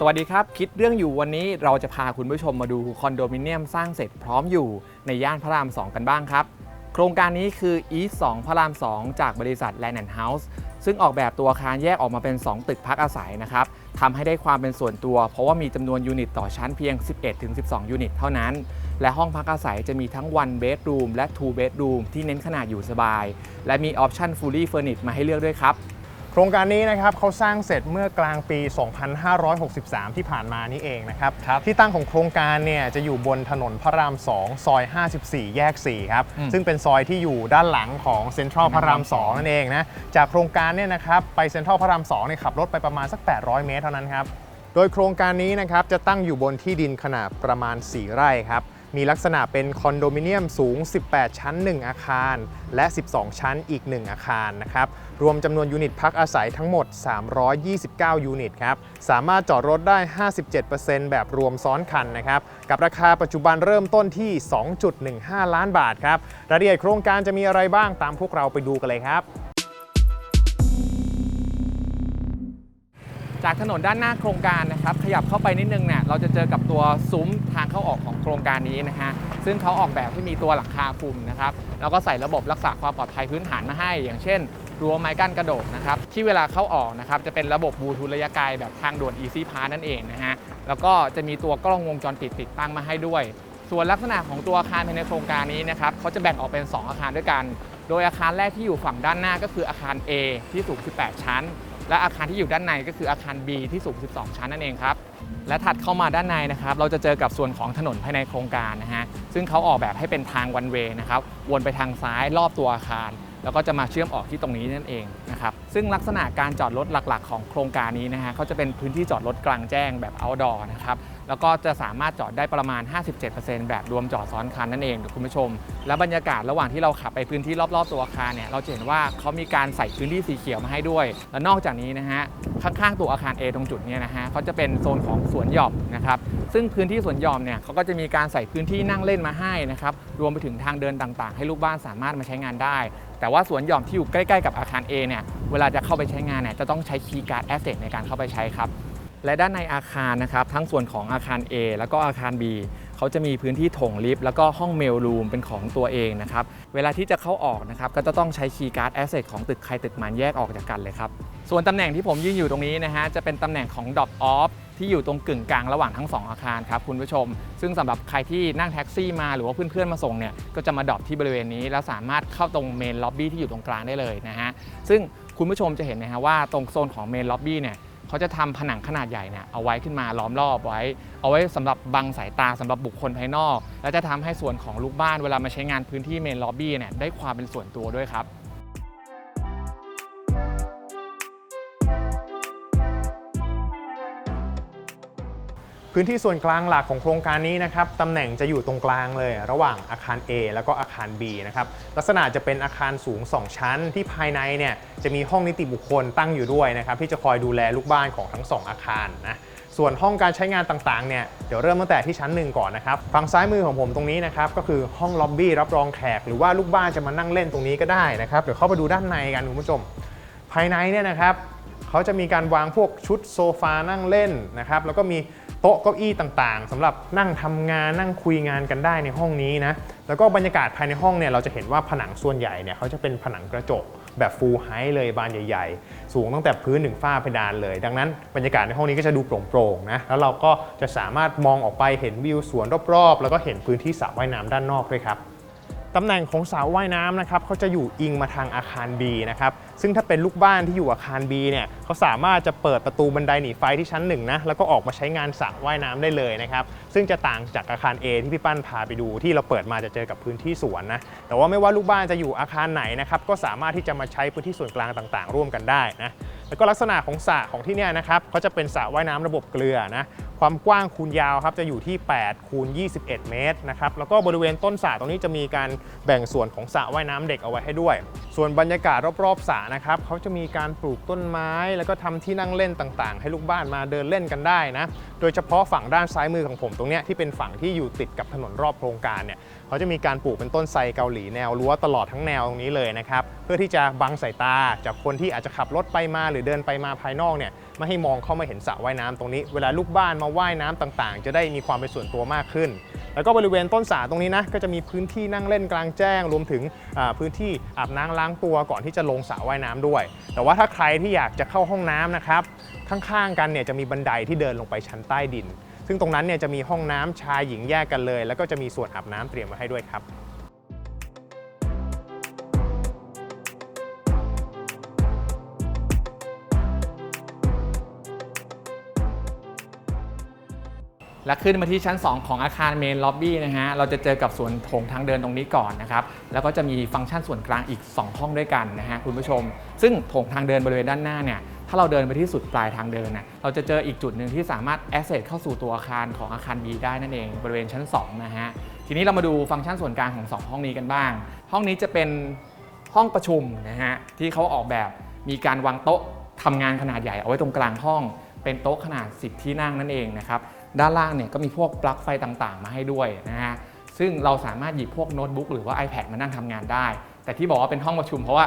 สวัสดีครับ คิดเรื่องอยู่วันนี้เราจะพาคุณผู้ชมมาดูคอนโดมิเนียมสร้างเสร็จพร้อมอยู่ในย่านพระราม 2 กันบ้างครับ โครงการนี้คือ East 2พระราม 2 จากบริษัท Land and House ซึ่งออกแบบตัวอาคารแยกออกมาเป็น 2 ตึกพักอาศัยนะครับทำให้ได้ความเป็นส่วนตัว เพราะว่ามีจำนวนยูนิตต่อชั้นเพียง 11-12 ยูนิตเท่านั้น และห้องพักอาศัยจะมีทั้ง one bedroom และ two bedroom ที่เน้นขนาดอยู่สบาย และมีออปชั่น fully furnished มาให้เลือกด้วยครับ ครงการนี้นะครับเขาสร้างเสร็จเมื่อกลางปี 2563 ที่ผ่านมานี่เองนะครับครับที่ตั้งของโครงการเนี่ยจะอยู่บนถนนพระราม 2 ซอย 54 แยก 4 ครับอืมซึ่งเป็นซอยที่อยู่ด้านหลังของเซ็นทรัลพระราม 2 นั่นเองนะ จากโครงการเนี่ยนะครับไปเซ็นทรัลพระราม 2 เนี่ยขับรถไปประมาณสัก 800 เมตรเท่านั้นครับ โดยโครงการนี้นะครับจะตั้งอยู่บนที่ดินขนาดประมาณ 4 ไร่ครับ มีลักษณะเป็นคอนโดมิเนียมสูง 18 ชั้น 1 อาคาร และ 12 ชั้นอีก 1 อาคารนะครับรวมจำนวนยูนิตพักอาศัยทั้งหมด 329 ยูนิตครับสามารถจอดรถได้ 57%แบบรวมซ้อนคันนะครับกับราคาปัจจุบันเริ่มต้นที่ 2.15 ล้านบาทครับรายละเอียดโครงการจะมีอะไรบ้างตามพวกเราไปดูกันเลยครับ จากถนนด้านหน้าโครงการนะครับ ขยับเข้าไปนิดนึงเนี่ยเราจะเจอกับตัวซุ้มทางเข้าออกของโครงการนี้นะฮะซึ่งเขาออกแบบให้มีตัวหลังคาคลุมนะครับแล้วก็ใส่ระบบรักษาความปลอดภัยพื้นฐานมาให้ อย่างเช่นรั้วไม้กั้นกระโดดนะครับที่เวลาเข้าออกนะครับจะเป็นระบบบลูทูธระยะไกลแบบทางด่วน Easy Pass นั่นเองนะฮะแล้วก็จะมีตัวกล้องวงจรปิดติดตั้งมาให้ด้วย ส่วนลักษณะของตัวอาคารภายในโครงการนี้นะครับเขาจะแบ่งออกเป็น 2 อาคารด้วยกัน โดยอาคารแรกที่อยู่ฝั่งด้านหน้าก็คืออาคาร A ที่สูง 18 ชั้น และอาคารที่อยู่ด้านในก็คืออาคาร B ที่สูง 12 ชั้นนั่นเองครับ และถัดเข้ามาด้านในนะครับ เราจะเจอกับส่วนของถนนภายในโครงการนะฮะ ซึ่งเขาออกแบบให้เป็นทางวันเวย์นะครับ วนไปทางซ้ายรอบตัวอาคาร แล้วก็จะมาเชื่อมออกที่ตรงนี้นั่นเองนะครับ ซึ่งลักษณะการจอดรถหลักๆ ของโครงการนี้นะฮะเขาจะเป็นพื้นที่จอดรถกลางแจ้งแบบ outdoor นะครับ แล้วก็จะสามารถจอดได้ประมาณ 57%แบบรวมจอดซ้อนคันนั่นเองคุณผู้ชม และบรรยากาศระหว่างที่เราขับไปพื้นที่รอบๆตัวอาคารเนี่ยเราจะเห็นว่าเขามีการใส่พื้นที่สีเขียวมาให้ด้วย และนอกจากนี้นะฮะข้างๆตัวอาคาร A ตรงจุดเนี้นะฮะเขาจะเป็นโซนของสวนหย่อมนะครับซึ่งพื้นที่สวนหย่อมเนี่ยเขาก็จะมีการใส่พื้นที่นั่งเล่นมาให้นะครับรวมไปถึงทางเดินต่างๆ ให้ลูกบ้านสามารถมาใช้งานได้ แต่ว่าสวนหย่อมที่อยู่ใกล้ๆกับอาคาร A เนี่ยเวลาจะเข้าไปใช้งานเนี่ยจะต้องใช้คีย์การ์ดแอสเซทในการเข้าไปใช้ครับ และด้านในอาคารนะครับทั้งส่วนของอาคาร A แล้วก็อาคาร B เขาจะมีพื้นที่โถงลิฟต์แล้วก็ห้องเมลรูมเป็นของตัวเองนะครับเวลาที่จะเข้าออกนะครับก็จะต้องใช้คีย์การ์ดแอสเซทของตึกใครตึกมันแยกออกจากกันเลยครับส่วนตำแหน่งที่ผมยืนอยู่ตรงนี้นะฮะจะเป็นตำแหน่งของดอ p ออฟที่อยู่ตรงกึ่งกลางระหว่างทั้ง 2 อาคารครับคุณผู้ชม ซึ่งสำหรับใครที่นั่งแท็กซี่มาหรือว่าเพื่อนๆมาส่งเนี่ยก็จะมาดรอปที่บริเวณนี้ แล้วสามารถเข้าตรงเมนล็อบบี้ที่อยู่ตรงกลางได้เลยนะฮะซึ่งคุณผู้ชมจะเห็นนะฮะว่าตรงโซนของเมนล็อบบี้เนี่ย เขาจะทำผนังขนาดใหญ่เนี่ยเอาไว้ขึ้นมาล้อมรอบไว้ เอาไว้สำหรับบังสายตาสำหรับบุคคลภายนอก และจะทำให้ส่วนของลูกบ้านเวลามาใช้งานพื้นที่เมนล็อบบี้เนี่ยได้ความเป็นส่วนตัวด้วยครับ พื้นที่ส่วนกลางหลักของโครงการนี้นะครับตำแหน่งจะอยู่ตรงกลางเลย ระหว่างอาคาร A แล้วก็อาคาร B นะครับลักษณะจะเป็นอาคารสูง 2 ชั้น ที่ภายในเนี่ยจะมีห้องนิติบุคคลตั้งอยู่ด้วยนะครับที่จะคอยดูแลลูกบ้านของทั้ง 2 อาคารนะส่วนห้องการใช้งานต่างๆ เนี่ย เดี๋ยวเริ่มตั้งแต่ที่ชั้นหนึ่งก่อนนะครับ ฝั่งซ้ายมือของผมตรงนี้นะครับ ก็คือห้องล็อบบี้รับรองแขก หรือว่าลูกบ้านจะมานั่งเล่นตรงนี้ก็ได้นะครับ เดี๋ยวเข้าไปดูด้านในกันคุณผู้ชม ภายในเนี่ยนะครับ เขาจะมีการวางพวกชุดโซฟานั่งเล่นนะครับ แล้วก็มี ต๊ะเก้าอี้ต่างๆสำหรับนั่งทำงานนั่งคุยงานกันได้ในห้องนี้นะแล้วก็บรรยากาศภายในห้องเนี่ยเราจะเห็นว่าผนังส่วนใหญ่เนี่ยเขาจะเป็นผนังกระจกแบบฟูลไฮเลยบานใหญ่ ๆ สูงตั้งแต่พื้นถึงฝ้าเพดานเลย ดังนั้นบรรยากาศในห้องนี้ก็จะดูโปร่งๆนะแล้วเราก็จะสามารถมองออกไปเห็นวิวสวนรอบๆ แล้วก็เห็นพื้นที่สระว่ายน้ำด้านนอกด้วยครับตำแหน่งของสระว่ายน้ำนะครับเขาจะอยู่อิงมาทางอาคาร B นะครับซึ่งถ้าเป็นลูกบ้านที่อยู่อาคาร B เนี่ยเขาสามารถจะเปิดประตูบันไดหนีไฟที่ชั้นหนึ่งนะแล้วก็ออกมาใช้งานสระว่ายน้ำได้เลยนะครับซึ่งจะต่างจากอาคาร A ที่พี่ปั้นพาไปดูที่เราเปิดมาจะเจอกับพื้นที่สวนนะแต่ว่าไม่ว่าลูกบ้านจะอยู่อาคารไหนนะครับก็สามารถที่จะมาใช้พื้นที่ส่วนกลางต่างๆ ร่วมกันได้นะแล้วก็ลักษณะของสระของที่เนี่ยนะครับเขาจะเป็นสระว่ายน้ำระบบเกลือนะความกว้างคูณยาวครับจะอยู่ที่8คูณ21 เมตรนะครับแล้วก็บริเวณต้นสระตรงนี้จะมีการแบ่งส่วนของสระว่ายน้ำเด็กเอาไว้ให้ด้วย ส่วนบรรยากาศรอบๆสระนะครับเขาจะมีการปลูกต้นไม้ แล้วก็ทำที่นั่งเล่นต่างๆ ให้ลูกบ้านมาเดินเล่นกันได้นะ โดยเฉพาะฝั่งด้านซ้ายมือของผมตรงนี้ที่เป็นฝั่งที่อยู่ติดกับถนนรอบโครงการเนี่ยเขาจะมีการปลูกเป็นต้นไทรเกาหลีแนวรั้วตลอดทั้งแนวตรงนี้เลยนะครับเพื่อที่จะบังสายตาจากคนที่อาจจะขับรถไปมาหรือเดินไปมาภายนอกเนี่ยไม่ให้มองเข้ามาเห็นสระว่ายน้ำตรงนี้ เวลาลูกบ้านมาว่ายน้ำต่างๆ จะได้มีความเป็นส่วนตัวมากขึ้น แล้วก็บริเวณต้นสาตรงนี้นะก็จะมีพื้นที่นั่งเล่นกลางแจ้ง รวมถึงพื้นที่อาบน้ำล้างตัวก่อนที่จะลงสระว่ายน้ำด้วย แต่ว่าถ้าใครที่อยากจะเข้าห้องน้ำนะครับข้างๆกันเนี่ยจะมีบันไดที่เดินลงไปชั้นใต้ดิน ซึ่งตรงนั้นเนี่ยจะมีห้องน้ำชายหญิงแยกกันเลย แล้วก็จะมีส่วนอาบน้ำเตรียมไว้ให้ด้วยครับ และขึ้นมาที่ชั้น 2 ของอาคารเมนล็อบบี้นะฮะ เราจะเจอกับส่วนโถงทางเดินตรงนี้ก่อนนะครับ แล้วก็จะมีฟังก์ชันส่วนกลางอีก 2 ห้องด้วยกันนะฮะคุณผู้ชม ซึ่งโถงทางเดินบริเวณด้านหน้าเนี่ย ถ้าเราเดินไปที่สุดปลายทางเดินนะเราจะเจออีกจุดหนึ่งที่สามารถ access เข้าสู่ตัวอาคารของอาคาร B ได้นั่นเอง บริเวณชั้น 2 นะฮะ ทีนี้เรามาดูฟังก์ชันส่วนกลางของ 2 ห้องนี้กันบ้าง ห้องนี้จะเป็นห้องประชุมนะฮะ ที่เขาออกแบบมีการวางโต๊ะทำงานขนาดใหญ่เอาไว้ตรงกลางห้อง เป็นโต๊ะขนาด 10 ที่นั่งนั่นเองนะครับ ด้านล่างเนี่ยก็มีพวกปลั๊กไฟต่างๆ มาให้ด้วยนะฮะซึ่งเราสามารถหยิบพวกโน้ตบุ๊กหรือว่า iPad มานั่งทำงานได้ แต่ที่บอกว่าเป็นห้องประชุมเพราะว่า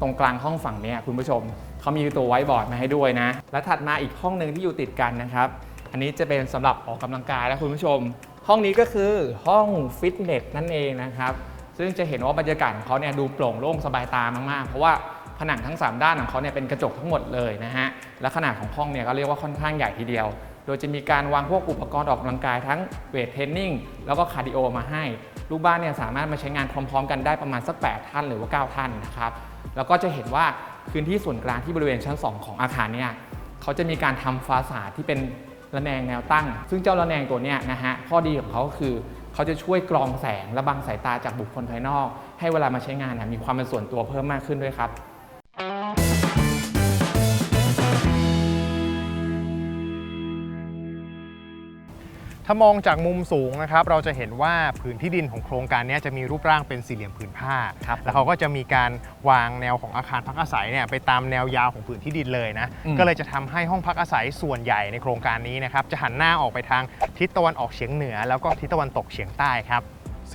ตรงกลางห้องฝั่งเนี้ยคุณผู้ชมเขามีตัวไวท์บอร์ดมาให้ด้วยนะ และถัดมาอีกห้องหนึ่งที่อยู่ติดกันนะครับ อันนี้จะเป็นสำหรับออกกำลังกายแล้วคุณผู้ชม ห้องนี้ก็คือห้องฟิตเนสนั่นเองนะครับซึ่งจะเห็นว่าบรรยากาศของเขาเนี่ยดูโปร่งโล่งสบายตามากๆ เพราะว่าผนังทั้ง 3 ด้านของเขาเนี่ยเป็นกระจกทั้งหมดเลยนะฮะและขนาดของห้องเนี่ยก็เรียกว่าค่อนข้างใหญ่ทีเดียว โดยจะมีการวางพวกอุปกรณ์ออกกำลังกายทั้งเวทเทรนนิ่งแล้วก็คาร์ดิโอมาให้ ลูกบ้านเนี่ยสามารถมาใช้งานพร้อม ๆ กันได้ประมาณสัก 8 ท่านหรือว่า 9 ท่านนะครับ แล้วก็จะเห็นว่าพื้นที่ส่วนกลางที่บริเวณชั้น 2 ของอาคารเนี่ยเขาจะมีการทำฟาสาดที่เป็นระแนงแนวตั้ง ซึ่งเจ้าระแนงตัวเนี้ยนะฮะข้อดีของเขาก็คือเขาจะช่วยกรองแสงและบังสายตาจากบุคคลภายนอก ให้เวลามาใช้งานเนี่ยมีความเป็นส่วนตัวเพิ่มมากขึ้นด้วยครับ ถ้ามองจากมุมสูงนะครับ เราจะเห็นว่าผืนที่ดินของโครงการเนี้ยจะมีรูปร่างเป็นสี่เหลี่ยมผืนผ้า ครับแล้วเขาก็จะมีการวางแนวของอาคารพักอาศัยเนี่ยไปตามแนวยาวของผืนที่ดินเลยนะ อืม ก็เลยจะทำให้ห้องพักอาศัยส่วนใหญ่ในโครงการนี้นะครับจะหันหน้าออกไปทางทิศตะวันออกเฉียงเหนือ แล้วก็ทิศตะวันตกเฉียงใต้ครับ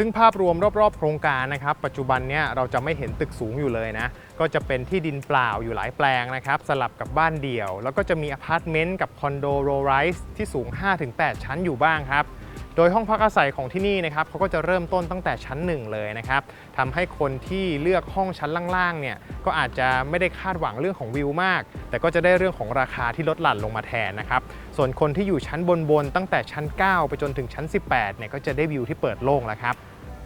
ซึ่งภาพรวมรอบๆ โครงการนะครับ ปัจจุบันเนี่ยเราจะไม่เห็นตึกสูงอยู่เลยนะ ก็จะเป็นที่ดินเปล่าอยู่หลายแปลงนะครับ สลับกับบ้านเดี่ยว แล้วก็จะมีอพาร์ตเมนต์กับคอนโดโรไรส์ที่สูง 5-8 ชั้นอยู่บ้างครับโดยห้องพักอาศัยของที่นี่นะครับเขาก็จะเริ่มต้นตั้งแต่ชั้นหนึ่งเลยนะครับทำให้คนที่เลือกห้องชั้นล่างๆเนี่ยก็อาจจะไม่ได้คาดหวังเรื่องของวิวมาก แต่ก็จะได้เรื่องของราคาที่ลดหลั่นลงมาแทนนะครับส่วนคนที่อยู่ชั้นบนๆตั้งแต่ชั้น 9 ไปจนถึงชั้น 18เนี่ยก็จะได้วิวที่เปิดโล่งแล้วครับ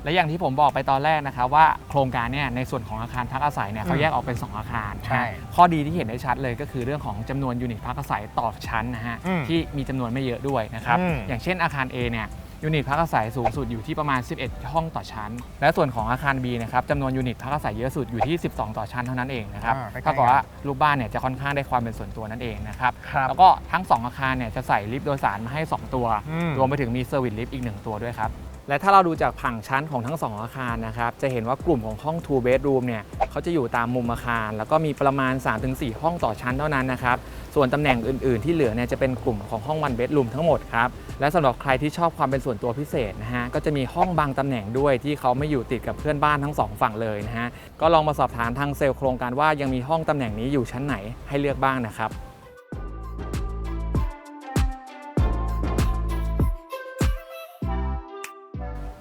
และอย่างที่ผมบอกไปตอนแรกนะครับว่าโครงการเนี่ยในส่วนของอาคารพักอาศัยเนี่ยเขาแยกออกเป็น 2 อาคารใช่นะข้อดีที่เห็นได้ชัดเลยก็คือเรื่องของจำนวนยูนิตพักอาศัยต่อชั้นนะฮะอืมที่มีจำนวนไม่เยอะด้วยนะครับอืมอย่างเช่นอาคาร A เนี่ยยูนิตพักอาศัยสูงสุดอยู่ที่ประมาณ 11 ห้องต่อชั้น และส่วนของอาคาร B นะครับจำนวนยูนิตพักอาศัยเยอะสุดอยู่ที่ 12 ต่อชั้นเท่านั้นเองนะครับอ่าใกล้ๆเท่ากับว่าลูกบ้านเนี่ยจะค่อนข้างได้ความเป็นส่วนตัวนั่นเองนะครับครับแล้วก็ทั้ง 2 อาคารเนี่ยจะใส่ลิฟต์โดยสารมาให้ 2 ตัวอืมรวมไปถึงมีเซอร์วิสลิฟต์อีก 1 ตัวด้วยครับ และถ้าเราดูจากผังชั้นของทั้ง 2 อาคารนะครับ จะเห็นว่ากลุ่มของห้อง two bedroom เนี่ยเขาจะอยู่ตามมุมอาคาร แล้วก็มีประมาณ 3-4 ห้องต่อชั้นเท่านั้นนะครับ ส่วนตำแหน่งอื่น ๆ ที่เหลือเนี่ยจะเป็นกลุ่มของห้อง one bedroom ทั้งหมดครับ และสำหรับใครที่ชอบความเป็นส่วนตัวพิเศษนะฮะ ก็จะมีห้องบางตำแหน่งด้วยที่เขาไม่อยู่ติดกับเพื่อนบ้านทั้งสองฝั่งเลยนะฮะ ก็ลองมาสอบถามทางเซลล์โครงการว่ายังมีห้องตำแหน่งนี้อยู่ชั้นไหนให้เลือกบ้างนะครับ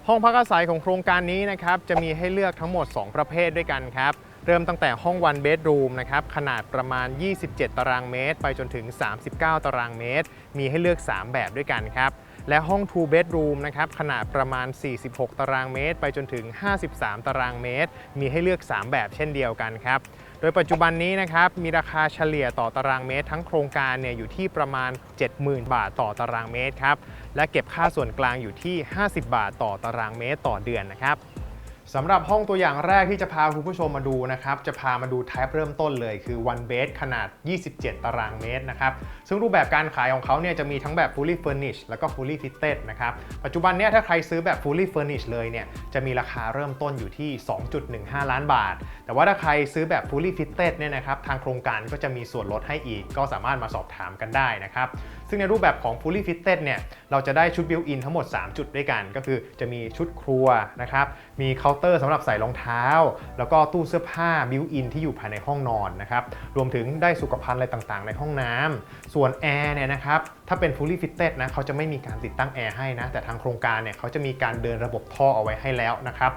ห้องพักอาศัยของโครงการนี้นะครับจะมีให้เลือกทั้งหมด 2 ประเภทด้วยกันครับ เริ่มตั้งแต่ห้อง one bedroom นะครับขนาดประมาณ 27 ตารางเมตร ไปจนถึง 39 ตารางเมตร มีให้เลือก 3 แบบด้วยกันครับ และห้อง two bedroom นะครับขนาดประมาณ 46 ตารางเมตร ไปจนถึง 53 ตารางเมตร มีให้เลือก 3 แบบเช่นเดียวกันครับ โดยปัจจุบันนี้นะครับมีราคาเฉลี่ยต่อตารางเมตร ทั้งโครงการเนี่ยอยู่ที่ประมาณ 70,000 บาทต่อตารางเมตรครับและเก็บค่าส่วนกลางอยู่ที่ 50 บาทต่อตารางเมตรต่อเดือนนะครับ สำหรับห้องตัวอย่างแรกที่จะพาคุณผู้ชมมาดูนะครับ จะพามาดู type เริ่มต้นเลยคือ one bed ขนาด 27 ตารางเมตรนะครับ ซึ่งรูปแบบการขายของเขาเนี่ยจะมีทั้งแบบ fully furnished แล้วก็ fully fitted นะครับ ปัจจุบันเนี่ยถ้าใครซื้อแบบ fully furnished เลยเนี่ยจะมีราคาเริ่มต้นอยู่ที่ 2.15 ล้านบาท แต่ว่าถ้าใครซื้อแบบ fully fitted เนี่ยนะครับทางโครงการก็จะมีส่วนลดให้อีก ก็สามารถมาสอบถามกันได้นะครับ ซึ่งในรูปแบบของ fully fitted เนี่ยเราจะได้ชุด built in ทั้งหมด 3 จุดด้วยกัน ก็คือจะมีชุดครัวนะครับ มีเคาน์เตอร์สำหรับใส่รองเท้า แล้วก็ตู้เสื้อผ้า built in ที่อยู่ภายในห้องนอนนะครับ รวมถึงได้สุขภัณฑ์อะไรต่างๆ ในห้องน้ำ ส่วนแอร์เนี่ยนะครับ ถ้าเป็น fully fitted นะเขาจะไม่มีการติดตั้งแอร์ให้นะ แต่ทางโครงการเนี่ยเขาจะมีการเดินระบบท่อเอาไว้ให้แล้วนะครับ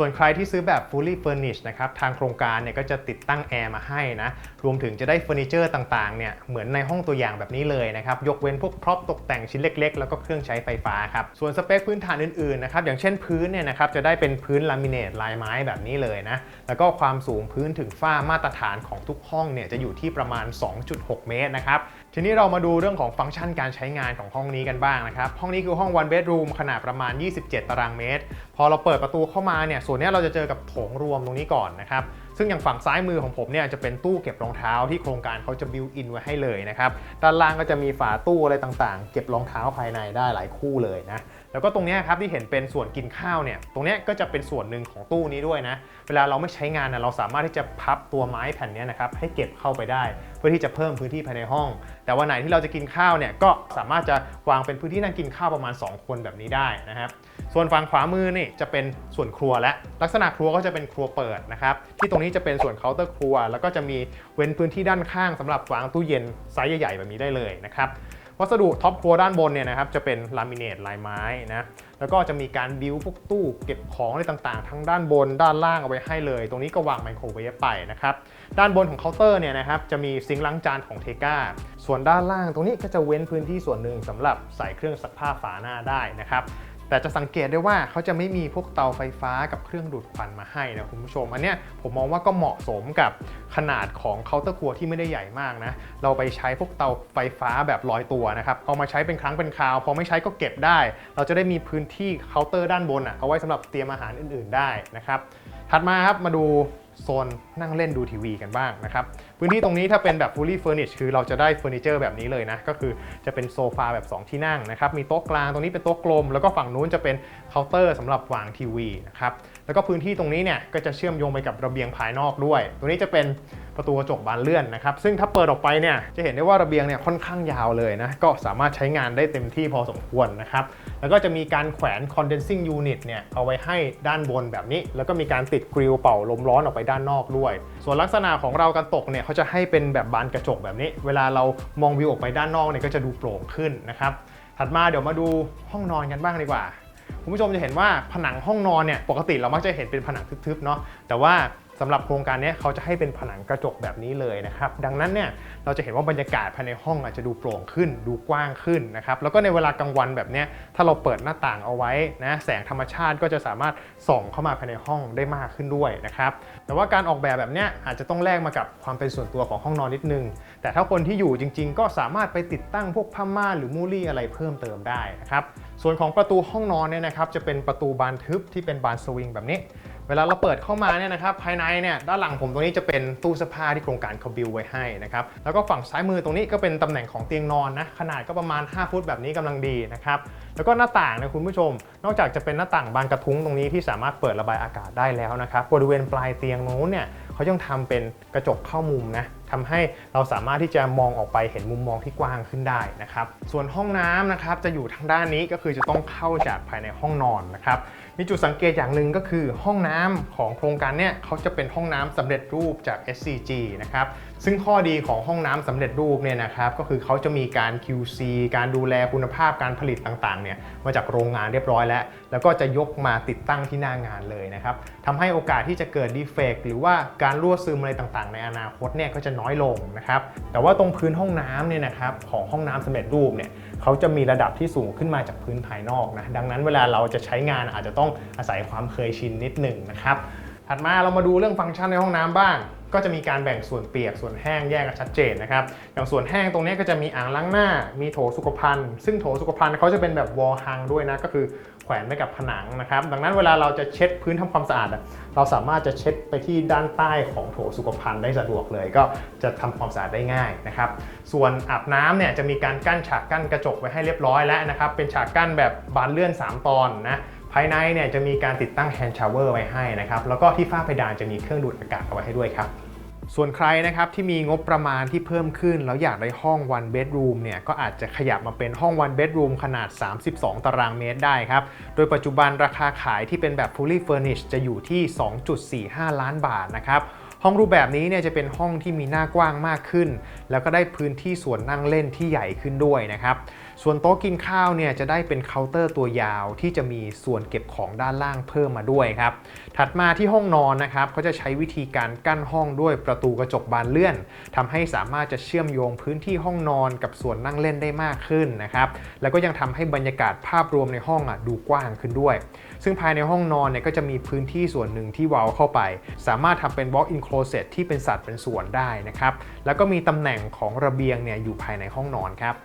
ส่วนใครที่ซื้อแบบ fully furnished นะครับทางโครงการเนี่ยก็จะติดตั้งแอร์มาให้นะรวมถึงจะได้เฟอร์นิเจอร์ต่างๆเนี่ยเหมือนในห้องตัวอย่างแบบนี้เลยนะครับยกเว้นพวกพร็อพตกแต่งชิ้นเล็ก ๆ แล้วก็เครื่องใช้ไฟฟ้าครับส่วนสเปคพื้นฐานอื่นๆนะครับอย่างเช่นพื้นเนี่ยนะครับจะได้เป็นพื้นลามิเนตลายไม้แบบนี้เลยนะแล้วก็ความสูงพื้นถึงฝ้ามาตรฐานของทุกห้องเนี่ยจะอยู่ที่ประมาณ 2.6 เมตรนะครับ ทีนี้เรามาดูเรื่องของฟังก์ชันการใช้งานของห้องนี้กันบ้างนะครับ ห้องนี้คือห้อง one bedroom ขนาดประมาณ 27 ตารางเมตร พอเราเปิดประตูเข้ามาเนี่ย ส่วนนี้เราจะเจอกับโถงรวมตรงนี้ก่อนนะครับ ซึ่งอย่างฝั่งซ้ายมือของผมเนี่ยจะเป็นตู้เก็บรองเท้าที่โครงการเขาจะบิวอินไว้ให้เลยนะครับ ด้านล่างก็จะมีฝาตู้อะไรต่างๆ เก็บรองเท้าภายในได้หลายคู่เลยนะ แล้วก็ตรงนี้ครับที่เห็นเป็นส่วนกินข้าวเนี่ยตรงนี้ก็จะเป็นส่วนหนึ่งของตู้นี้ด้วยนะ เวลาเราไม่ใช้งานนะเราสามารถที่จะพับตัวไม้แผ่นนี้นะครับให้เก็บเข้าไปได้ เพื่อที่จะเพิ่มพื้นที่ภายในห้อง แต่วันไหนที่เราจะกินข้าวเนี่ยก็สามารถจะวางเป็นพื้นที่นั่งกินข้าวประมาณ 2 คนแบบนี้ได้นะครับส่วนฝั่งขวามือนี่จะเป็นส่วนครัวและลักษณะครัวก็จะเป็นครัวเปิดนะครับที่ตรงนี้จะเป็นส่วนเคาน์เตอร์ครัว แล้วก็จะมีเว้นพื้นที่ด้านข้างสำหรับวางตู้เย็นไซส์ใหญ่ๆแบบนี้ได้เลยนะครับ วัสดุท็อปครัวด้านบนเนี่ยนะครับจะเป็นลามิเนตลายไม้นะแล้วก็จะมีการบิวพวกตู้เก็บของอะไรต่างๆ ทั้งด้านบนด้านล่างเอาไว้ให้เลย ตรงนี้ก็วางไมโครเวฟไปนะครับด้านบนของเคาน์เตอร์เนี่ยนะครับจะมีซิงค์ล้างจานของเทกาส่วนด้านล่างตรงนี้ก็จะเว้นพื้นที่ส่วนหนึ่งสำหรับใส่เครื่องซักผ้าฝาหน้าได้นะครับ แต่จะสังเกตได้ว่าเขาจะไม่มีพวกเตาไฟฟ้ากับเครื่องดูดควันมาให้นะคุณผู้ชม อันเนี้ยผมมองว่าก็เหมาะสมกับขนาดของเคาน์เตอร์ครัวที่ไม่ได้ใหญ่มากนะ เราไปใช้พวกเตาไฟฟ้าแบบลอยตัวนะครับ เอามาใช้เป็นครั้งเป็นคราว พอไม่ใช้ก็เก็บได้ เราจะได้มีพื้นที่เคาน์เตอร์ด้านบนอะเอาไว้สำหรับเตรียมอาหารอื่น ๆได้นะครับ ถัดมาครับมาดู โซนนั่งเล่นดูทีวีกันบ้างนะครับ พื้นที่ตรงนี้ถ้าเป็นแบบ fully furnished คือเราจะได้เฟอร์นิเจอร์แบบนี้เลยนะ ก็คือจะเป็นโซฟาแบบ 2 ที่นั่งนะครับ มีโต๊ะกลางตรงนี้เป็นโต๊ะกลม แล้วก็ฝั่งนู้นจะเป็นเคาน์เตอร์สำหรับวางทีวีนะครับ แล้วก็พื้นที่ตรงนี้เนี่ยก็จะเชื่อมโยงไปกับระเบียงภายนอกด้วยตรงนี้จะเป็นประตูกระจกบานเลื่อนนะครับ ซึ่งถ้าเปิดออกไปเนี่ยจะเห็นได้ว่าระเบียงเนี่ยค่อนข้างยาวเลยนะ ก็สามารถใช้งานได้เต็มที่พอสมควรนะครับ แล้วก็จะมีการแขวน condensing unit เนี่ยเอาไว้ให้ด้านบนแบบนี้ แล้วก็มีการติดกริลเป่าลมร้อนออกไปด้านนอกด้วย ส่วนลักษณะของเรากันตกเนี่ยเขาจะให้เป็นแบบบานกระจกแบบนี้ เวลาเรามองวิวออกไปด้านนอกเนี่ยก็จะดูโปร่งขึ้นนะครับ ถัดมาเดี๋ยวมาดูห้องนอนกันบ้างดีกว่า คุณผู้ชมจะเห็นว่าผนังห้องนอนเนี่ยปกติเรามักจะเห็นเป็นผนังทึบๆเนาะแต่ว่า สำหรับโครงการนี้เขาจะให้เป็นผนังกระจกแบบนี้เลยนะครับดังนั้นเนี่ยเราจะเห็นว่าบรรยากาศภายในห้องอาจจะดูโปร่งขึ้น ดูกว้างขึ้นนะครับแล้วก็ในเวลากลางวันแบบนี้ถ้าเราเปิดหน้าต่างเอาไว้นะแสงธรรมชาติก็จะสามารถส่องเข้ามาภายในห้องได้มากขึ้นด้วยนะครับแต่ว่าการออกแบบแบบนี้อาจจะต้องแลกมากับความเป็นส่วนตัวของห้องนอนนิดนึง แต่ถ้าคนที่อยู่จริง ๆ ก็สามารถไปติดตั้งพวกผ้าม่านหรือมูลี่อะไรเพิ่มเติมได้นะครับส่วนของประตูห้องนอนเนี่ยนะครับจะเป็นประตูบานทึบที่เป็นบานสวิงแบบนี้ เวลาเราเปิดเข้ามาเนี่ยนะครับภายในเนี่ยด้านหลังผมตรงนี้จะเป็นตู้เสื้อผ้าที่โครงการเขาบิวไว้ให้นะครับแล้วก็ฝั่งซ้ายมือตรงนี้ก็เป็นตำแหน่งของเตียงนอนนะขนาดก็ประมาณ 5 ฟุตแบบนี้กำลังดีนะครับแล้วก็หน้าต่างนะคุณผู้ชม นอกจากจะเป็นหน้าต่างบานกระทุ้งตรงนี้ที่สามารถเปิดระบายอากาศได้แล้วนะครับบริเวณปลายเตียงนู้นเนี่ยเขายังทำเป็นกระจกเข้ามุมนะ ทำให้เราสามารถที่จะมองออกไปเห็นมุมมองที่กว้างขึ้นได้นะครับ ส่วนห้องน้ำนะครับจะอยู่ทางด้านนี้ก็คือจะต้องเข้าจากภายในห้องนอนนะครับมีจุดสังเกตอย่างหนึ่งก็คือห้องน้ำของโครงการเนี่ยเขาจะเป็นห้องน้ำสำเร็จรูปจาก SCG นะครับ ซึ่งข้อดีของห้องน้ำสำเร็จรูปเนี่ยนะครับก็คือเขาจะมีการ QC การดูแลคุณภาพการผลิตต่างๆเนี่ยมาจากโรงงานเรียบร้อยแล้ว แล้วก็จะยกมาติดตั้งที่หน้างานเลยนะครับทำให้โอกาสที่จะเกิดดีเฟกหรือว่าการรั่วซึมอะไรต่างๆ ในอนาคตเนี่ยก็จะน้อยลงนะครับแต่ว่าตรงพื้นห้องน้ำเนี่ยนะครับของห้องน้ำสำเร็จรูปเนี่ยเขาจะมีระดับที่สูงขึ้นมาจากพื้นภายนอกนะดังนั้นเวลาเราจะใช้งานอาจจะต้องอาศัยความเคยชินนิดหนึ่งนะครับถัดมาเรามาดูเรื่องฟังก์ชันในห้องน้ำบ้าง ก็จะมีการแบ่งส่วนเปียกส่วนแห้งแยกกันชัดเจนนะครับอย่างส่วนแห้งตรงนี้ก็จะมีอ่างล้างหน้า มีโถสุขภัณฑ์ซึ่งโถสุขภัณฑ์เขาจะเป็นแบบวอลฮังด้วยนะก็คือแขวนไว้กับผนังนะครับ ดังนั้นเวลาเราจะเช็ดพื้นทำความสะอาด เราสามารถจะเช็ดไปที่ด้านใต้ของโถสุขภัณฑ์ได้สะดวกเลย ก็จะทำความสะอาดได้ง่ายนะครับ ส่วนอาบน้ำเนี่ยจะมีการกั้นฉากกั้นกระจกไว้ให้เรียบร้อยแล้วนะครับ เป็นฉากกั้นแบบบานเลื่อน 3 ตอนนะายในเนี่ยจะมีการติดตั้งแฮนด์ชาวเวอร์ไว้ให้นะครับ แล้วก็ที่ฝ้าเพดานจะมีเครื่องดูดอากาศเอาไว้ให้ด้วยครับส่วนใครนะครับที่มีงบประมาณที่เพิ่มขึ้น แล้วอยากได้ห้อง one bedroom เนี่ยก็อาจจะขยับมาเป็นห้อง one bedroom ขนาด 32 ตารางเมตรได้ครับ โดยปัจจุบันราคาขายที่เป็นแบบ fully furnished จะอยู่ที่ 2.45 ล้านบาทนะครับ ห้องรูปแบบนี้เนี่ยจะเป็นห้องที่มีหน้ากว้างมากขึ้น แล้วก็ได้พื้นที่ส่วนนั่งเล่นที่ใหญ่ขึ้นด้วยนะครับ ส่วนโต๊ะกินข้าวเนี่ยจะได้เป็นเคาน์เตอร์ตัวยาวที่จะมีส่วนเก็บของด้านล่างเพิ่มมาด้วยครับ ถัดมาที่ห้องนอนนะครับเขาจะใช้วิธีการกั้นห้องด้วยประตูกระจกบานเลื่อนทำให้สามารถจะเชื่อมโยงพื้นที่ห้องนอนกับส่วนนั่งเล่นได้มากขึ้นนะครับแล้วก็ยังทำให้บรรยากาศภาพรวมในห้องอะดูกว้างขึ้นด้วย ซึ่งภายในห้องนอนเนี่ยก็จะมีพื้นที่ส่วนหนึ่งที่เว้าเข้าไป สามารถทำเป็น walk-in closet ที่เป็นสัดเป็นส่วนได้นะครับแล้วก็มีตำแหน่งของระเบียงเนี่ยอยู่ภายในห้องนอนครับ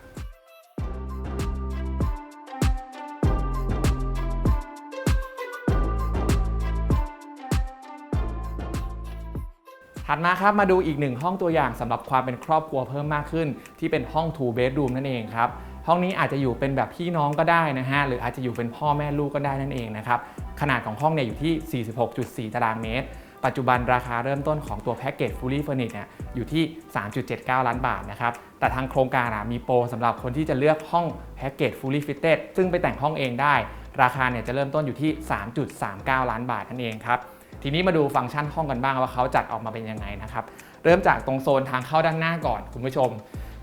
ถัดมาครับมาดูอีกหนึ่งห้องตัวอย่างสำหรับความเป็นครอบครัวเพิ่มมากขึ้น ที่เป็นห้อง two bedroom นั่นเองครับห้องนี้อาจจะอยู่เป็นแบบพี่น้องก็ได้นะฮะหรืออาจจะอยู่เป็นพ่อแม่ลูกก็ได้นั่นเองนะครับขนาดของห้องเนี่ยอยู่ที่ 46.4 ตารางเมตร ปัจจุบันราคาเริ่มต้นของตัวแพ็กเกจ fully furnished เนี่ยอยู่ที่ 3.79 ล้านบาทนะครับแต่ทางโครงการอะมีโปรสำหรับคนที่จะเลือกห้องแพ็กเกจ fully fitted ซึ่งไปแต่งห้องเองได้ ราคาเนี่ยจะเริ่มต้นอยู่ที่ 3.39 ล้านบาทนั่นเองครับ ทีนี้มาดูฟังก์ชันห้องกันบ้างว่าเขาจัดออกมาเป็นยังไงนะครับเริ่มจากตรงโซนทางเข้าด้านหน้าก่อนคุณผู้ชม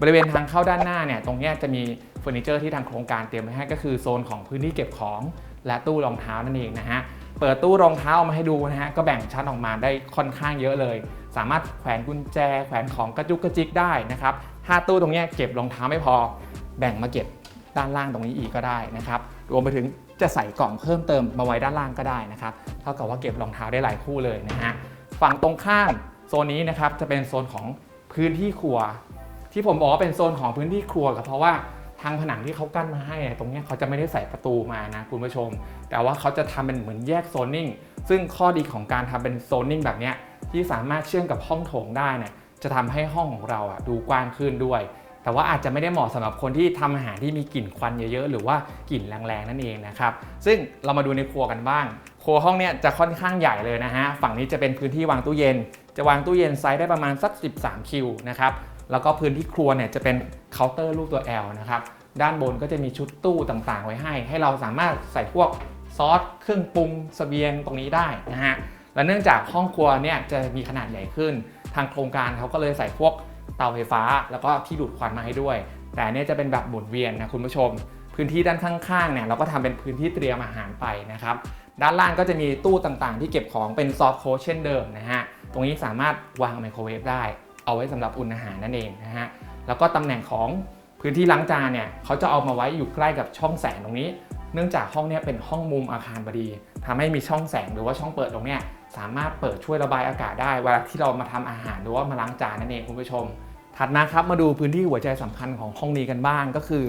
บริเวณทางเข้าด้านหน้าเนี่ยตรงนี้จะมีเฟอร์นิเจอร์ที่ทางโครงการเตรียมไว้ให้ก็คือโซนของพื้นที่เก็บของและตู้รองเท้านั่นเองนะฮะเปิดตู้รองเท้าออกมาให้ดูนะฮะก็แบ่งชั้นออกมาได้ค่อนข้างเยอะเลย สามารถแขวนกุญแจแขวนของกระจุกกระจิกได้นะครับถ้าตู้ตรงนี้เก็บรองเท้าไม่พอ แบ่งมาเก็บด้านล่างตรงนี้อีกก็ได้นะครับรวมไปถึง จะใส่กล่องเพิ่มเติมมาไว้ด้านล่างก็ได้นะครับ เท่ากับว่าเก็บรองเท้าได้หลายคู่เลยนะฮะ ฝั่งตรงข้ามโซนนี้นะครับจะเป็นโซนของพื้นที่ครัว ที่ผมบอกว่าเป็นโซนของพื้นที่ครัวก็เพราะว่าทางผนังที่เขากั้นมาให้ ตรงนี้เขาจะไม่ได้ใส่ประตูมานะคุณผู้ชม แต่ว่าเขาจะทำเป็นเหมือนแยกโซนนิ่ง ซึ่งข้อดีของการทำเป็นโซนนิ่งแบบนี้ที่สามารถเชื่อมกับห้องโถงได้เนี่ยจะทำให้ห้องของเราอะดูกว้างขึ้นด้วย แต่ว่าอาจจะไม่ได้เหมาะสำหรับคนที่ทำอาหารที่มีกลิ่นควันเยอะๆ หรือว่ากลิ่นแรงๆ นั่นเองนะครับ ซึ่งเรามาดูในครัวกันบ้าง ครัวห้องเนี่ยจะค่อนข้างใหญ่เลยนะฮะ ฝั่งนี้จะเป็นพื้นที่วางตู้เย็น จะวางตู้เย็นไซส์ได้ประมาณสัก 13 คิวนะครับ แล้วก็พื้นที่ครัวเนี่ยจะเป็นเคาน์เตอร์รูปตัว L นะครับ ด้านบนก็จะมีชุดตู้ต่างๆ ไว้ให้ ให้เราสามารถใส่พวกซอส เครื่องปรุงสเสบียงตรงนี้ได้นะฮะ และเนื่องจากห้องครัวเนี่ยจะมีขนาดใหญ่ขึ้น ทางโครงการเขาก็เลยใส่พวก เตาไฟฟ้า แล้วก็ที่ดูดควันมาให้ด้วย แต่เนี้ยจะเป็นแบบหมุนเวียนนะคุณผู้ชม พื้นที่ด้านข้างๆเนี่ยเราก็ทำเป็นพื้นที่เตรียมอาหารไปนะครับด้านล่างก็จะมีตู้ต่างๆ ที่เก็บของเป็นซอฟต์โค้ชเช่นเดิมนะฮะตรงนี้สามารถวางไมโครเวฟได้ เอาไว้สำหรับอุ่นอาหารนั่นเองนะฮะแล้วก็ตำแหน่งของพื้นที่ล้างจานเนี่ยเขาจะเอามาไว้อยู่ใกล้กับช่องแสงตรงนี้ เนื่องจากห้องเนี้ยเป็นห้องมุมอาคารพอดีทำให้มีช่องแสงหรือว่าช่องเปิดตรงเนี้ยสามารถเปิดช่วยระบายอากาศได้เวลาที่เรามาทำอาหารหรือว่ามาล้างจานนั่นเองคุณผู้ชม ถัดมาครับมาดูพื้นที่หัวใจสำคัญของห้องนี้กันบ้างก็คือ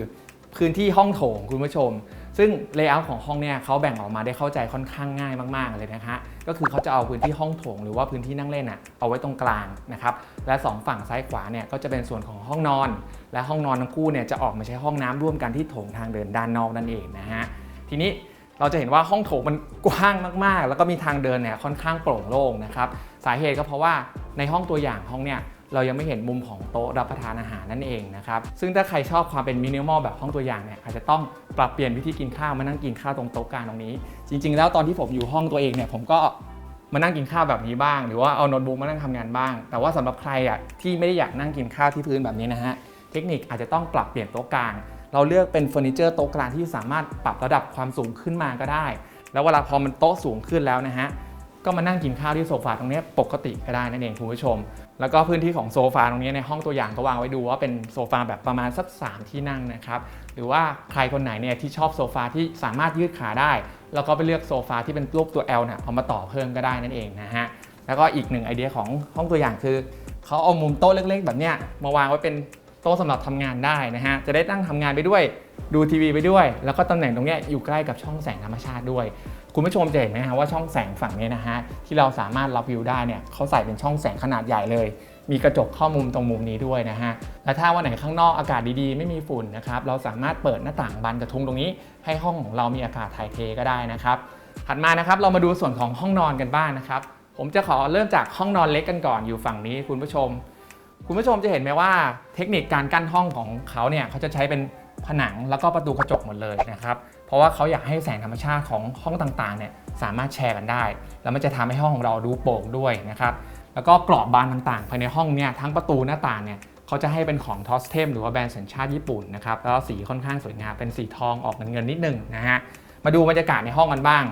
พื้นที่ห้องโถงคุณผู้ชม ซึ่งเลเยอร์ของห้องเนี่ยเขาแบ่งออกมาได้เข้าใจค่อนข้างง่ายมาก ๆ เลยนะฮะก็คือเขาจะเอาพื้นที่ห้องโถง หรือว่าพื้นที่นั่งเล่นอะเอาไว้ตรงกลางนะครับและสองฝั่งซ้ายขวาเนี่ยก็จะเป็นส่วนของห้องนอน และห้องนอนทั้งคู่เนี่ยจะออกมาใช้ห้องน้ำร่วมกันที่โถงทางเดินด้านนอกนั่นเองนะฮะทีนี้เราจะเห็นว่าห้องโถงมันกว้างมากๆ แล้วก็มีทางเดินเนี่ยค่อนข้างโปร่งโล่งนะครับสาเหตุก็เพราะว่าในห้องตัวอย่างห้องเนี่ย เรายังไม่เห็นมุมของโต๊ะรับประทานอาหารนั่นเองนะครับ ซึ่งถ้าใครชอบความเป็นมินิมอลแบบห้องตัวอย่างเนี่ยอาจจะต้องปรับเปลี่ยนวิธีกินข้าวมานั่งกินข้าวตรงโต๊ะกลางตรงนี้ จริง ๆ แล้วตอนที่ผมอยู่ห้องตัวเองเนี่ยผมก็มานั่งกินข้าวแบบนี้บ้าง หรือว่าเอาโน้ตบุ๊กมานั่งทำงานบ้าง แต่ว่าสำหรับใครอะที่ไม่ได้อยากนั่งกินข้าวที่พื้นแบบนี้นะฮะเทคนิคอาจจะต้องปรับเปลี่ยนโต๊ะกลาง เราเลือกเป็นเฟอร์นิเจอร์โต๊ะกลางที่สามารถปรับระดับความสูงขึ้นมาก็ได้ แล้วเวลาพอมันโต๊ะสูงขึ้นแล้วนะฮะก็มานั่งกินข้าวที่โซฟาตรงนี้ปกติก็ได้นั่นเองคุณผู้ชม แล้วก็พื้นที่ของโซฟาตรงนี้ในห้องตัวอย่างก็วางไว้ดูว่าเป็นโซฟาแบบประมาณสัก3ที่นั่งนะครับหรือว่าใครคนไหนเนี่ยที่ชอบโซฟาที่สามารถยืดขาได้ แล้วก็ไปเลือกโซฟาที่เป็นรูปตัว L เนี่ยเอามาต่อเพิ่มก็ได้นั่นเองนะฮะแล้วก็อีกหนึ่งไอเดียของห้องตัวอย่างคือเขาเอามุมโต๊ะเล็กๆ แบบเนี้ยมาวางไว้เป็นโต๊ะสำหรับทำงานได้นะฮะ จะได้ตั้งทำงานไปด้วย ดูทีวีไปด้วย แล้วก็ตำแหน่งตรงเนี้ยอยู่ใกล้กับช่องแสงธรรมชาติด้วย คุณผู้ชมจะเห็นไหมฮะว่าช่องแสงฝั่งนี้นะฮะที่เราสามารถรับวิวได้เนี่ยเขาใส่เป็นช่องแสงขนาดใหญ่เลย มีกระจกข้ามุมตรงมุมนี้ด้วยนะฮะและถ้าวันไหนข้างนอกอากาศดีๆ ไม่มีฝุ่นนะครับเราสามารถเปิดหน้าต่างบานกระทุงตรงนี้ ให้ห้องของเรามีอากาศถ่ายเทก็ได้นะครับถัดมานะครับเรามาดูส่วนของห้องนอนกันบ้างนะครับผมจะขอเริ่มจากห้องนอนเล็กกันก่อนอยู่ฝั่งนี้คุณผู้ชม คุณผู้ชมจะเห็นไหมว่าเทคนิคการกั้นห้องของเขาเนี่ยเขาจะใช้เป็นผนังแล้วก็ประตูกระจกหมดเลยนะครับ เพราะว่าเขาอยากให้แสงธรรมชาติของห้องต่างๆเนี่ยสามารถแชร์กันได้ แล้วมันจะทำให้ห้องของเราดูโปร่งด้วยนะครับแล้วก็กรอบบานต่างๆ ภายในห้องเนี่ยทั้งประตูหน้าต่างเนี่ยเขาจะให้เป็นของทอสเทมหรือว่าแบรนด์สัญชาติญี่ปุ่นนะครับแล้วสีค่อนข้างสวยงามเป็นสีทองออกเงินๆนิดนึงนะฮะมาดูบรรยากาศในห้องกันบ้าง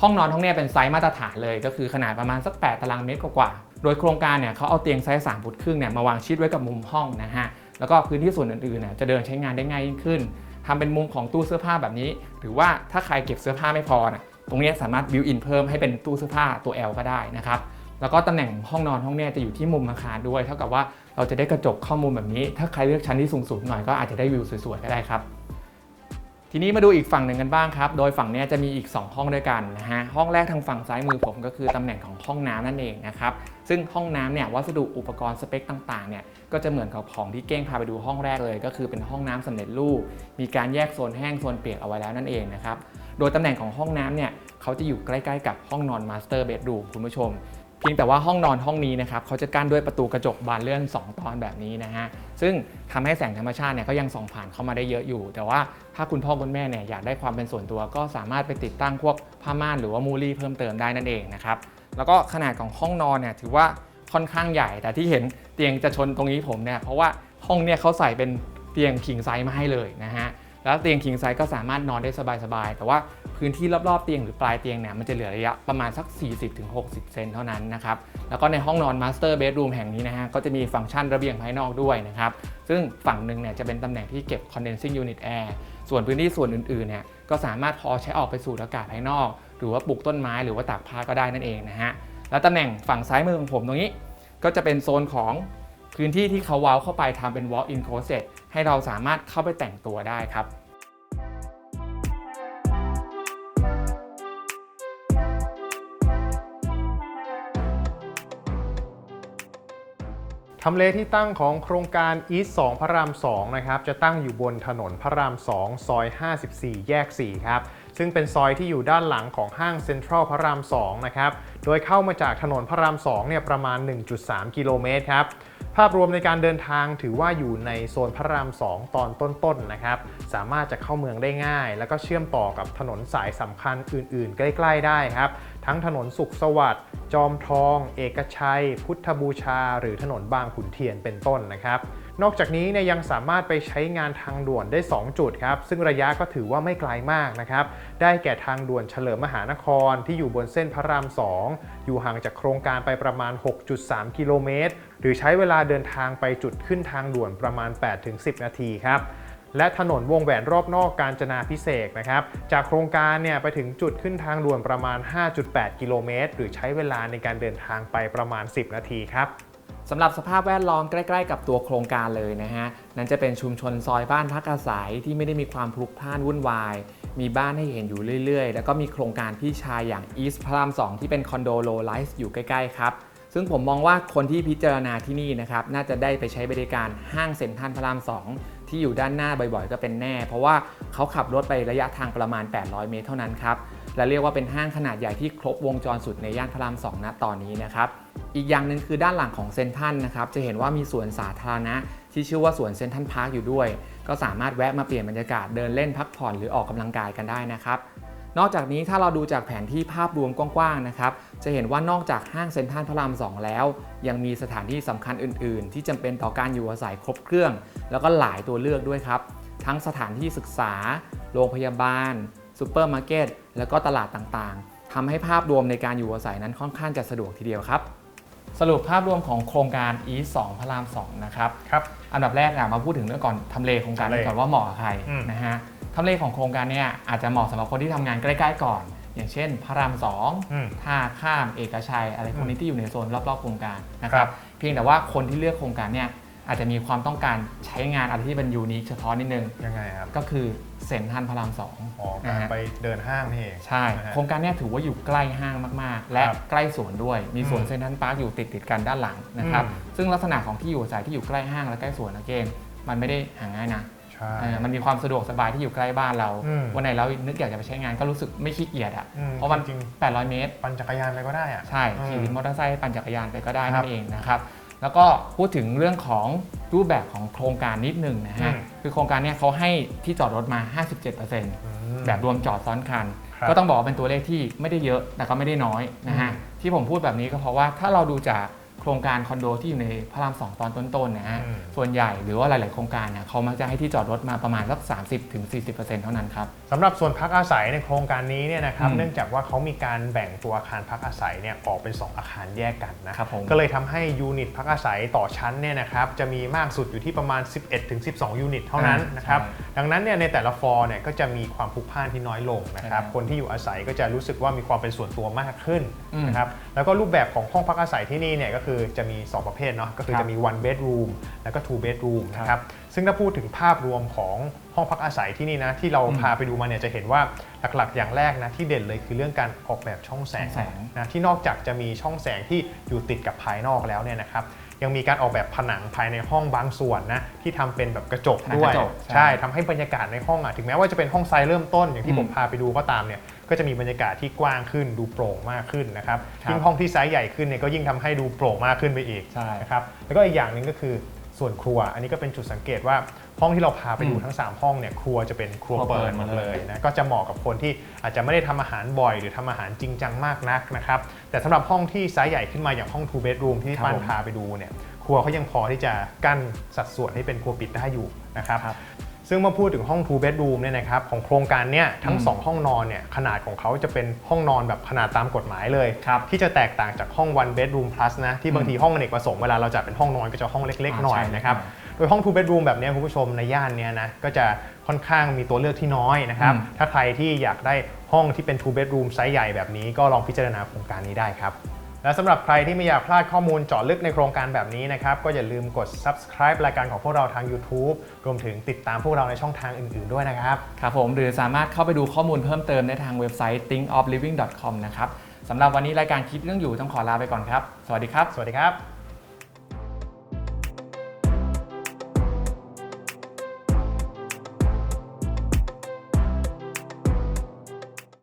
ห้องนอนห้องนี้เป็นไซส์มาตรฐานเลย ก็คือขนาดประมาณสัก 8 ตารางเมตรกว่าๆโดยโครงการเนี่ยเขาเอาเตียงไซส์3ฟุตครึ่งเนี่ยมาวางชิดไว้กับมุมห้องนะฮะแล้วก็พื้นที่ส่วนอื่นๆเนี่ยจะเดินใช้งานได้ง่ายยิ่งขึ้น ทำเป็นมุมของตู้เสื้อผ้าแบบนี้ หรือว่าถ้าใครเก็บเสื้อผ้าไม่พอนะตรงนี้สามารถบิวอินเพิ่มให้เป็นตู้เสื้อผ้าตัว L ก็ได้นะครับแล้วก็ตำแหน่งห้องนอนห้องเนี้ยจะอยู่ที่มุมอาคารด้วย เท่ากับว่าเราจะได้กระจกข้อมูลแบบนี้ ถ้าใครเลือกชั้นที่สูงสุดหน่อยก็อาจจะได้วิวสวยๆก็ได้ครับ ทีนี้มาดูอีกฝั่งหนึ่งกันบ้างครับ โดยฝั่งนี้จะมีอีก 2 ห้องด้วยกันนะฮะ ห้องแรกทางฝั่งซ้ายมือผมก็คือตำแหน่งของห้องน้ำนั่นเองนะครับ ซึ่งห้องน้ำเนี่ยวัสดุอุปกรณ์สเปคต่างๆเนี่ยก็จะเหมือนกับของที่เก้งพาไปดูห้องแรกเลย ก็คือเป็นห้องน้ำสำเร็จรูป มีการแยกโซนแห้งโซนเปียกเอาไว้แล้วนั่นเองนะครับ โดยตำแหน่งของห้องน้ำเนี่ยเขาจะอยู่ใกล้ ๆ กับห้องนอนมาสเตอร์เบดรูมคุณผู้ชม พียงแต่ว่าห้องนอนห้องนี้นะครับเขาจะกั้นด้วยประตูกระจกบานเลื่อน 2 ตอนแบบนี้นะฮะซึ่งทำให้แสงธรรมชาติเนี่ยก็ยังส่องผ่านเข้ามาได้เยอะอยู่ แต่ว่าถ้าคุณพ่อคุณแม่เนี่ยอยากได้ความเป็นส่วนตัว ก็สามารถไปติดตั้งพวกผ้าม่านหรือว่ามูลี่เพิ่มเติมได้นั่นเองนะครับแล้วก็ขนาดของห้องนอนเนี่ยถือว่าค่อนข้างใหญ่ แต่ที่เห็นเตียงจะชนตรงนี้ผมเนี่ยเพราะว่าห้องเนี่ยเขาใส่เป็นเตียงคิงไซส์มาให้เลยนะฮะ แล้วเตียงคิงไซส์ก็สามารถนอนได้สบายๆ แต่ว่าพื้นที่รอบๆเตียงหรือปลายเตียงเนี่ยมันจะเหลือระยะประมาณสัก 40-60 เซนเท่านั้นนะครับ แล้วก็ในห้องนอนมาสเตอร์เบดรูมแห่งนี้นะฮะก็จะมีฟังก์ชันระเบียงภายนอกด้วยนะครับ ซึ่งฝั่งหนึ่งเนี่ยจะเป็นตำแหน่งที่เก็บ condensing unit air ส่วนพื้นที่ส่วนอื่นๆเนี่ยก็สามารถพอใช้ออกไปสูดอากาศภายนอก หรือว่าปลูกต้นไม้หรือว่าตากผ้าก็ได้นั่นเองนะฮะแล้วตำแหน่งฝั่งซ้ายมือของผมตรงนี้ ก็จะเป็นโซนของพื้นที่ที่เขาเว้าเข้าไปทำเป็น walk in closet ให้เราสามารถเข้าไปแต่งตัวได้ครับทำเลที่ตั้งของโครงการ East 2พระราม 2 นะครับ จะตั้งอยู่บนถนนพระราม 2 ซอย 54 แยก 4 ครับ ซึ่งเป็นซอยที่อยู่ด้านหลังของห้างเซ็นทรัลพระราม 2 นะครับ โดยเข้ามาจากถนนพระราม 2 เนี่ยประมาณ 1.3 กิโลเมตรครับ ภาพรวมในการเดินทางถือว่าอยู่ในโซนพระราม 2 ตอนต้นๆนะครับ สามารถจะเข้าเมืองได้ง่าย แล้วก็เชื่อมต่อกับถนนสายสำคัญอื่นๆ ใกล้ๆได้ครับ ทั้งถนนสุขสวัสดิ์จอมทอง เอกชัย พุทธบูชา หรือถนนบางขุนเทียนเป็นต้นนะครับ นอกจากนี้เนี่ยยังสามารถไปใช้งานทางด่วนได้ 2 จุดครับ ซึ่งระยะก็ถือว่าไม่ไกลมากนะครับ ได้แก่ทางด่วนเฉลิมมหานครที่อยู่บนเส้นพระราม 2 อยู่ห่างจากโครงการไปประมาณ 6.3 กิโลเมตร หรือใช้เวลาเดินทางไปจุดขึ้นทางด่วนประมาณ 8-10 นาทีครับและถนนวงแหวนรอบนอกกาญจนาพิเศษนะครับ จากโครงการเนี่ยไปถึงจุดขึ้นทางด่วนประมาณ 5.8 กิโลเมตร หรือใช้เวลาในการเดินทางไปประมาณ 10 นาทีครับ สำหรับสภาพแวดล้อมใกล้ ๆ กับตัวโครงการเลยนะฮะ นั่นจะเป็นชุมชนซอยบ้านพักอาศัยที่ไม่ได้มีความพลุกพล่านวุ่นวาย มีบ้านให้เห็นอยู่เรื่อย ๆ แล้วก็มีโครงการพี่ชายอย่าง East พระราม2ที่เป็นคอนโดโลไลฟ์อยู่ใกล้ ๆ ครับ ซึ่งผมมองว่าคนที่พิจารณาที่นี่นะครับ น่าจะได้ไปใช้บริการห้างเซ็นทรัลพระราม 2 ที่อยู่ด้านหน้าบ่อยๆ ก็เป็นแน่ เพราะว่าเขาขับรถไประยะทางประมาณ 800 เมตรเท่านั้นครับ และเรียกว่าเป็นห้างขนาดใหญ่ที่ครบวงจรสุดในย่านพระราม2ณตอนนี้นะครับอีกอย่างหนึ่งคือด้านหลังของเซนทรันนะครับจะเห็นว่ามีสวนสาธารณะ ที่ชื่อว่าสวนเซนทรันพาร์คอยู่ด้วย ก็สามารถแวะมาเปลี่ยนบรรยากาศเดินเล่นพักผ่อนหรือออกกำลังกายกันได้นะครับนอกจากนี้ถ้าเราดูจากแผนที่ภาพรวมกว้างๆนะครับจะเห็นว่านอกจากห้างเซ็นทรัลพระราม 2 แล้ว ยังมีสถานที่สำคัญอื่น ๆ ที่จำเป็นต่อการอยู่อาศัยครบเครื่อง แล้วก็หลายตัวเลือกด้วยครับ ทั้งสถานที่ศึกษา โรงพยาบาล ซูเปอร์มาร์เก็ตแล้วก็ตลาดต่างๆทำให้ภาพรวมในการอยู่อาศัยนั้นค่อนข้างจะสะดวกทีเดียวครับ สรุปภาพรวมของโครงการ E 2พระราม 2 นะครับครับอันดับแรกอะมาพูดถึงเรื่องก่อนทำเลโครงการทำเลก่อนว่าเหมาะกับใครอืมนะฮะทำเลของโครงการเนี่ยอาจจะเหมาะสำหรับคนที่ทำงานใกล้ๆก่อน อย่างเช่น พระรามสองอืมท่าข้ามเอกชัยอะไรพวกนี้ที่อยู่ในโซนรอบๆโครงการนะคครัรับบเพียงแต่ว่าคนที่เลือกโครงการเนี่ย อาจจะมีความต้องการใช้งานอะไรที่เป็นยูนิคเฉพาะนิดนึง ยังไงครับ ก็คือเซ็นทรัลพระรามสองอ๋อนะการฮะไปเดินห้างนี่เองใช่ นะฮะ โครงการเนี้ถือว่าอยู่ใกล้ห้างมากๆ และครับใกล้สวนด้วย มีสวนอืมเซ็นทรัลพาร์คอยู่ติดติดๆกันด้านหลังนะครับ อืม ซึ่งลักษณะของที่อยู่อาศัยที่อยู่ใกล้ห้างและใกล้สวนนะเกณฑ์มันไม่ได้หาง่ายนะใช่ เออมันมีความสะดวกสบายที่อยู่ใกล้บ้านเรา อืมวันไหนเรานึกอยากจะไปใช้งานก็รู้สึกไม่ขี้เกียจอะ อืมเพราะมันจริง 800 เมตร ปั่นจักรยานไปก็ได้อะ ใช่ อืมขี่มอเตอร์ไซค์ปั่นจักรยานไปก็ได้ครันั่บนเองนะครับ แล้วก็พูดถึงเรื่องของรูปแบบของโครงการนิดหนึ่งนะฮะอืมคือโครงการเนี้ยเขาให้ที่จอดรถมา 57%อืมแบบรวมจอดซ้อนคันครับก็ต้องบอกว่าเป็นตัวเลขที่ไม่ได้เยอะแต่ก็ไม่ได้น้อยนะฮะอืมที่ผมพูดแบบนี้ก็เพราะว่าถ้าเราดูจาก โครงการคอนโดที่อยู่ในพระรามสองตอนต้นๆนะฮะ อืม ส่วนใหญ่หรือว่าหลาย ๆ โครงการเนี่ยเขามักจะให้ที่จอดรถมาประมาณสัก 30-40%เท่านั้นครับ สำหรับส่วนพักอาศัยในโครงการนี้เนี่ยนะครับอืมเนื่องจากว่าเขามีการแบ่งตัวอาคารพักอาศัยเนี่ยออกเป็น 2 อาคารแยกกันนะครับผม ก็เลยทำให้ยูนิตพักอาศัยต่อชั้นเนี่ยนะครับจะมีมากสุดอยู่ที่ประมาณ 11-12ยูนิตเท่านั้นอ่านนะครับใช่ดังนั้นเนี่ยในแต่ละฟลอร์เนี่ยก็จะมีความพลุกพล่านที่น้อยลงนะครับใช่ครับคนที่อยู่อาศัยก็จะรู้สึกว่ามีความเป็นส่วนตัวมากขึ้นอืมนะครับแล้วก็รูปแบบของห้องพักอาศัยที่นี่เนี่ยก็คือจะมี 2 ประเภทเนาะก็คือครับจะมี one bedroom แล้วก็ two bedroom นะคครัรับบซึ่งถ้าพูดถึงภาพรวมของห้องพักอาศัยที่นี่นะที่เราอืมพาไปดูมาเนี่ยจะเห็นว่าหลักๆ อย่างแรกนะที่เด่นเลยคือเรื่องการออกแบบช่องแสงช่องแสงนะที่นอกจากจะมีช่องแสงที่อยู่ติดกับภายนอกแล้วเนี่ยนะครับยังมีการออกแบบผนังภายในห้องบางส่วนนะที่ทำเป็นแบบกระจกผนังด้วยกระจกใช่ใช่ทำให้บรรยากาศในห้องอะถึงแม้ว่าจะเป็นห้องไซส์เริ่มต้นอย่างที่อืมผมพาไปดูก็ตามเนี่ย ก็จะมีบรรยากาศที่กว้างขึ้นดูโปร่งมากขึ้นนะครับครับยิ่งห้องที่ไซส์ใหญ่ขึ้นเนี่ยก็ยิ่งทำให้ดูโปร่งมากขึ้นไปอีกใช่นะครับแล้วก็อีกอย่างหนึ่งก็คือส่วนครัว อันนี้ก็เป็นจุดสังเกตว่าห้องที่เราพาไปดูอืมทั้ง 3 ห้องเนี่ยครัวจะเป็นครัวครัวเปิเปิดดหมดหมดเลเลยยนะก็จะเหมาะกับคนที่อาจจะไม่ได้ทำอาหารบ่อย หรือทำอาหารจริงจังมากนักนะครับแต่สำหรับห้องที่ไซส์ใหญ่ขึ้นมาอย่างห้อง two bedroom ที่ครับป้านผมพาไปดูเนี่ยครัวเขายังพอที่จะกั้นสัดส่วนให้เป็นครัวปิดได้อยู่นะครับครับ ซึ่งเมื่อพูดถึงห้อง two bedroom เนี่ยนะครับของโครงการเนี่ยทั้งอืม2ห้องนอนเนี่ยขนาดของเขาจะเป็นห้องนอนแบบขนาดตามกฎหมายเลย ครับที่จะแตกต่างจากห้อง one bedroom plus นะที่บางทีห้องอเนกประสงค์เวลาเราจัดเป็นห้องนอนก็จะห้องเล็กๆหน่อยอ่าใช่นะครับโดยห้อง two bedroom แบบเนี้ยคุณผู้ชมในย่านเนี้ยนะก็จะค่อนข้างมีตัวเลือกที่น้อยนะครับ อืม ถ้าใครที่อยากได้ห้องที่เป็น two bedroom ไซส์ใหญ่แบบนี้ก็ลองพิจารณาโครงการนี้ได้ครับ และสำหรับใครที่ไม่อยากพลาดข้อมูลเจาะลึกในโครงการแบบนี้นะครับ ก็อย่าลืมกด subscribe รายการของพวกเราทาง YouTube รวมถึงติดตามพวกเราในช่องทางอื่นๆด้วยนะครับ ครับผมหรือสามารถเข้าไปดูข้อมูลเพิ่มเติมได้ทางเว็บไซต์ thinkofliving.com นะครับสำหรับวันนี้รายการคิดเรื่องอยู่ต้องขอลาไปก่อนครับ สวัสดีครับ สวัสดีครับ